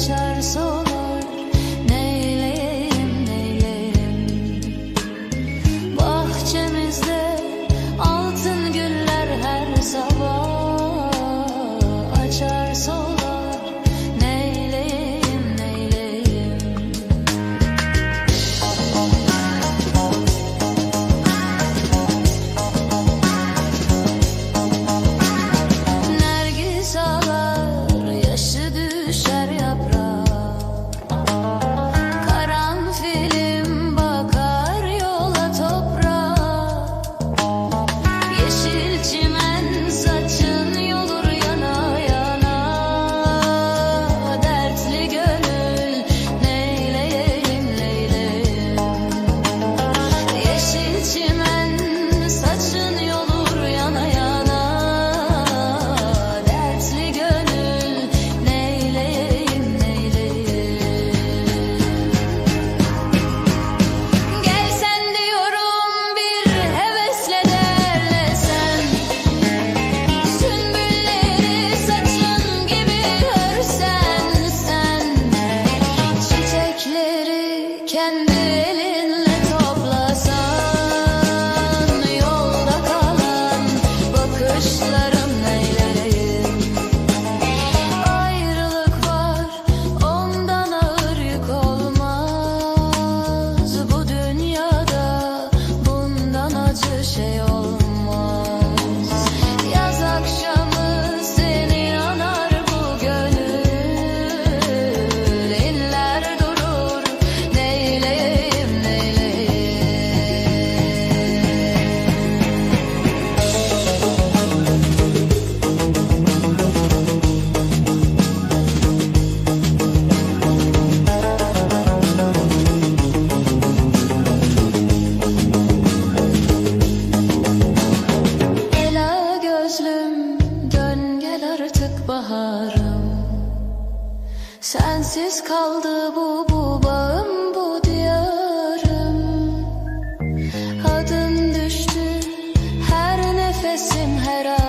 kaçarsa olur neyleyim neyleyim Bahçemizde altın güller her sabah açarsa olur Sensiz kaldı bu bu bağım bu diyarım. Adım düştü her nefesim her an